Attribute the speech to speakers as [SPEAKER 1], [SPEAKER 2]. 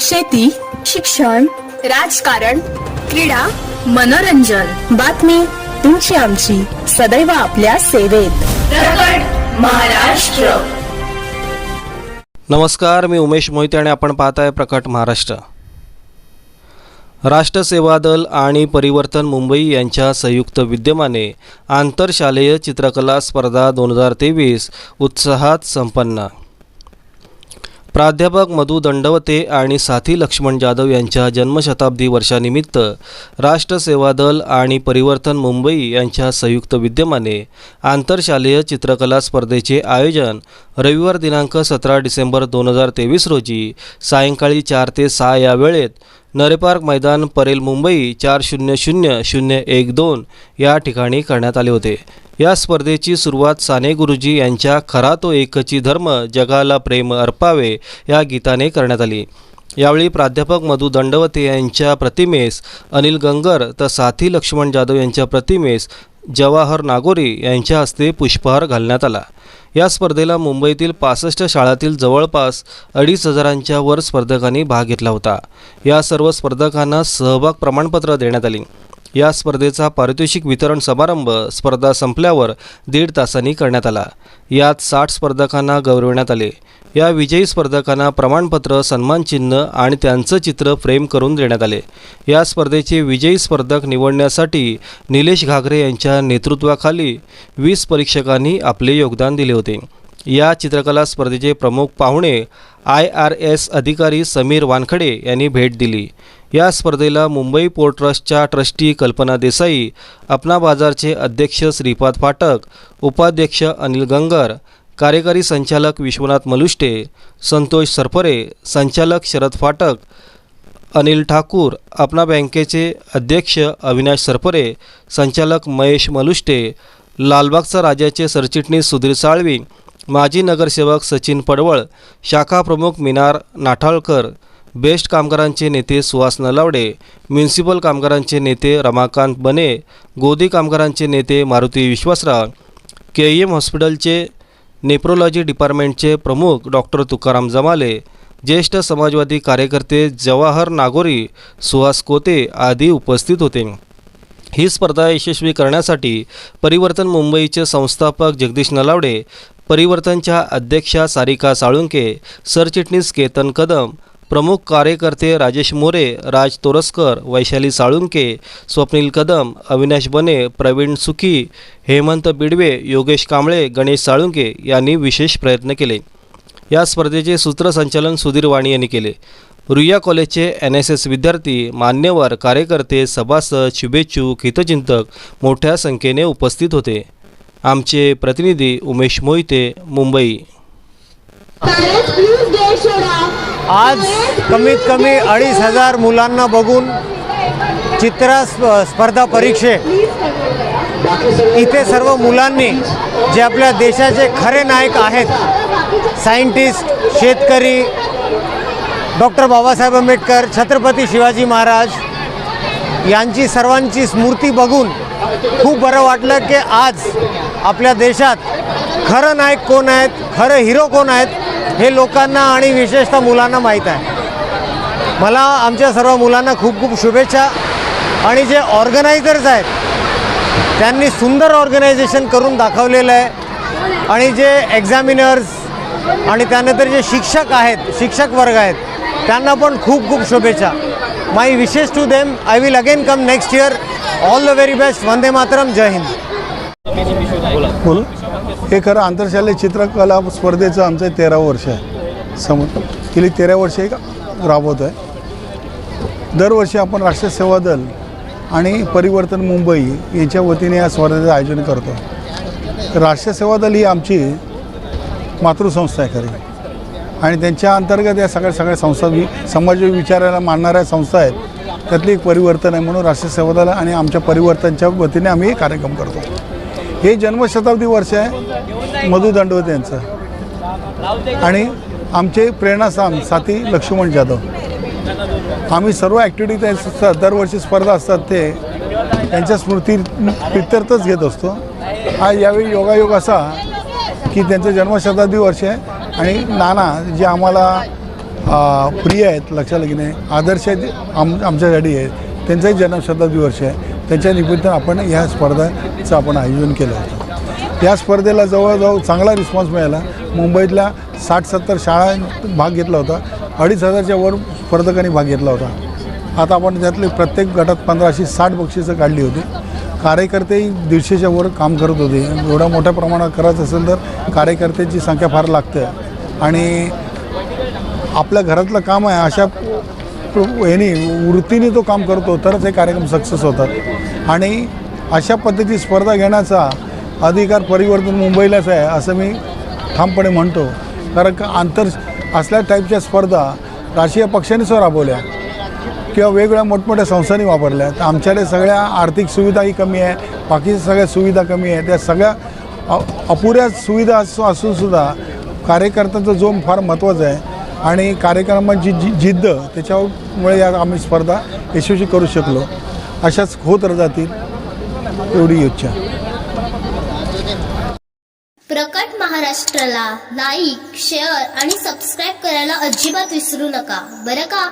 [SPEAKER 1] शेती शिक्षण राजकारण क्रीडा मनोरंजन. बातमी तुमची आमची. सदैव आपल्या सेवेत. प्रकट महाराष्ट्र.
[SPEAKER 2] नमस्कार मी उमेश मोहिते आणि आपण पाहत आहे प्रकट महाराष्ट्र. राष्ट्र सेवा दल आणि परिवर्तन मुंबई यांच्या संयुक्त विद्यमाने आंतरशालेय चित्रकला स्पर्धा दोन हजार तेवीस उत्साहात संपन्न. प्राध्यापक मधु दंडवते आणि साथी लक्ष्मण जाधव यांच्या जन्मशताब्दी वर्षानिमित्त राष्ट्र सेवा दल आणि परिवर्तन मुंबई यांच्या संयुक्त विद्यमाने आंतरशालेय चित्रकला स्पर्धेचे आयोजन रविवार दिनांक सतरा डिसेंबर दोन हजार तेवीस रोजी सायंकाळी चार ते सहा या वेळेत नरेपार्क मैदान परेल मुंबई चार शून्य शून्य शून्य एक दोन या ठिकाणी करण्यात आले होते. या स्पर्धेची सुरुवात साने गुरुजी यांच्या खरा तो एकची धर्म जगाला प्रेम अर्पावे या गीताने करण्यात आली. यावेळी प्राध्यापक मधु दंडवते यांच्या प्रतिमेस अनिल गंगर तर साथी लक्ष्मण जाधव यांच्या प्रतिमेस जवाहर नागोरी यांच्या हस्ते पुष्पहार घालण्यात आला. या स्पर्धेला मुंबईतील पासष्ट शाळातील जवळपास अडीच हजारांच्या वर स्पर्धकांनी भाग घेतला होता. या सर्व स्पर्धकांना सहभाग प्रमाणपत्र देण्यात आली. या स्पर्धेचा पारितोषिक वितरण समारंभ स्पर्धा संपल्यावर दीड तासांनी करण्यात आला. यात साठ स्पर्धकांना गौरविण्यात आले. या विजयी स्पर्धकांना प्रमाणपत्र सन्मानचिन्ह आणि त्यांचं चित्र फ्रेम करून देण्यात आले. या स्पर्धेचे विजयी स्पर्धक निवडण्यासाठी निलेश घागरे यांच्या नेतृत्वाखाली वीस परीक्षकांनी आपले योगदान दिले होते. या चित्रकला स्पर्धेचे प्रमुख पाहुणे आय आर एस अधिकारी समीर वानखडे यांनी भेट दिली. या स्पर्धेला मुंबई पोर्ट ट्रस्टच्या ट्रस्टी कल्पना देसाई अपना बाजारचे अध्यक्ष श्रीपाद फाटक उपाध्यक्ष अनिल गंगर कार्यकारी संचालक विश्वनाथ मलुष्टे संतोष सरपरे संचालक शरद फाटक अनिल ठाकूर अपना बँकेचे अध्यक्ष अविनाश सरपरे संचालक महेश मलुष्टे लालबागचा राजाचे सरचिटणीस सुधीर साळवी माजी नगरसेवक सचिन पडवळ शाखा प्रमुख मिनार नाठाळकर बेस्ट कामगारांचे नेते सुहास नलावडे म्युन्सिपल कामगारांचे नेते रमाकांत बने गोदी कामगारांचे नेते Maruti Vishwasrao K E M हॉस्पिटलचे नेप्रोलॉजी डिपार्टमेंटचे प्रमुख डॉक्टर तुकाराम जमाले ज्येष्ठ समाजवादी कार्यकर्ते जवाहर नागोरी सुहास कोते आदी उपस्थित होते. ही स्पर्धा यशस्वी करण्यासाठी परिवर्तन मुंबईचे संस्थापक जगदीश नलावडे परिवर्तनच्या अध्यक्षा सारिका साळुंके सरचिटणीस केतन कदम प्रमुख कार्यकर्ते राजेश मोरे राज तोरसकर वैशाली साळुंके स्वप्नील कदम अविनाश बने प्रवीण सुखी हेमंत बिडवे योगेश कांबळे गणेश साळुंके यांनी विशेष प्रयत्न केले. या स्पर्धेचे सूत्रसंचालन सुधीर वाणी यांनी केले. रुईया कॉलेजचे एन एस एस विद्यार्थी मान्यवर कार्यकर्ते सभासद शुभेच्छुक हितचिंतक मोठ्या संख्येने उपस्थित होते. आमचे प्रतिनिधी उमेश मोहिते मुंबई.
[SPEAKER 3] आज कमीत कमी अडीच हजार मुलांना बघून चित्र स्प- स्पर्धा परीक्षे. इथे सर्व मुलांनी जे आपल्या देशाचे खरे नायक आहेत सायंटिस्ट शेतकरी डॉक्टर बाबासाहेब आंबेडकर छत्रपती शिवाजी महाराज यांची सर्वांची स्मृती बघून खूप बरं वाटलं की आज आपल्या देशात खरं नायक कोण आहेत खरं हिरो कोण आहेत हे लोकांना आणि विशेषतः मुलांना माहीत आहे. मला आमच्या सर्व मुलांना खूप खूप शुभेच्छा. आणि जे ऑर्गनायझर्स आहेत त्यांनी सुंदर ऑर्गनायझेशन करून दाखवलेलं आहे. आणि जे एक्झामिनर्स आणि त्यानंतर जे शिक्षक आहेत शिक्षक वर्ग आहेत त्यांना पण खूप खूप शुभेच्छा. My wishes to them I will again come next year all the very best Vande Mataram. जय हिंद.
[SPEAKER 4] बोल. हे खरं आंतरशालेय चित्रकला स्पर्धेचं आमचं तेरावं वर्ष आहे. समज गेली तेरा वर्ष एक राबवत आहे. दरवर्षी आपण राष्ट्रीय सेवा दल आणि परिवर्तन मुंबई यांच्या वतीने या स्पर्धेचं आयोजन करतो. राष्ट्रीय सेवा दल ही आमची मातृसंस्था आहे खरी. आणि त्यांच्या अंतर्गत या सगळ्या सगळ्या संस्था वि समाज विचारायला मानणाऱ्या संस्था आहेत. त्यातली एक परिवर्तन आहे म्हणून राष्ट्रीय सेवा दल आणि आमच्या परिवर्तनच्या वतीने आम्ही हे कार्यक्रम करतो. हे जन्मशताब्दी वर्ष आहे मधु दंडवते यांचं. आणि आमचे प्रेरणास्थान साथी लक्ष्मण जाधव. आम्ही सर्व ॲक्टिव्हिटी त्या दरवर्षी स्पर्धा असतात ते त्यांच्या स्मृती प्रित्यर्थच घेत असतो. हा यावेळी योगायोग असा की त्यांचं जन्मशताब्दी वर्ष आहे आणि नाना जे आम्हाला प्रिय आहेत लक्षात की नाही आदर्श आहेत आम आमच्यासाठी आहेत त्यांचंही जन्मशताब्दी वर्ष आहे. त्याच्या निमित्तानं आपण ह्या स्पर्धाचं आपण आयोजन केलं होतं. या स्पर्धेला जवळजवळ चांगला रिस्पॉन्स मिळाला. मुंबईतल्या साठ सत्तर शाळांत भाग घेतला होता. अडीच हजारच्या वर स्पर्धकांनी भाग घेतला होता. आता आपण त्यातले प्रत्येक गटात पंधराशे साठ बक्षिसं काढली होती. कार्यकर्तेही दीडशेच्या वर काम करत होते. एवढ्या मोठ्या प्रमाणात करत असेल तर कार्यकर्त्यांची संख्या फार लागते. आणि आपल्या घरातलं काम आहे अशा याने वृत्तीने तो काम करतो तरच हे कार्यक्रम सक्सेस होतात. आणि अशा पद्धती स्पर्धा घेण्याचा अधिकार परिवर्तन मुंबईलाच आहे असं मी ठामपणे म्हणतो. कारण का आंतर असल्या टाईपच्या स्पर्धा राष्ट्रीय पक्षांनी राबवल्या किंवा वेगवेगळ्या मोठमोठ्या संस्थांनी वापरल्या. तर आमच्याकडे सगळ्या आर्थिक सुविधाही कमी आहे बाकीच्या सगळ्या सुविधा कमी आहे त्या सगळ्या अपुऱ्या सुविधा असू असूनसुद्धा कार्यकर्त्यांचा जोम फार महत्त्वाचा आहे. आणि कार्यक्रमांची जी जिद्द त्याच्यामुळे या आम्ही स्पर्धा यशस्वी करू शकलो. अशाच होत जातील एवढी इच्छा.
[SPEAKER 5] प्रकट महाराष्ट्राला लाईक शेअर आणि सबस्क्राईब करायला अजिबात विसरू नका. बरं का?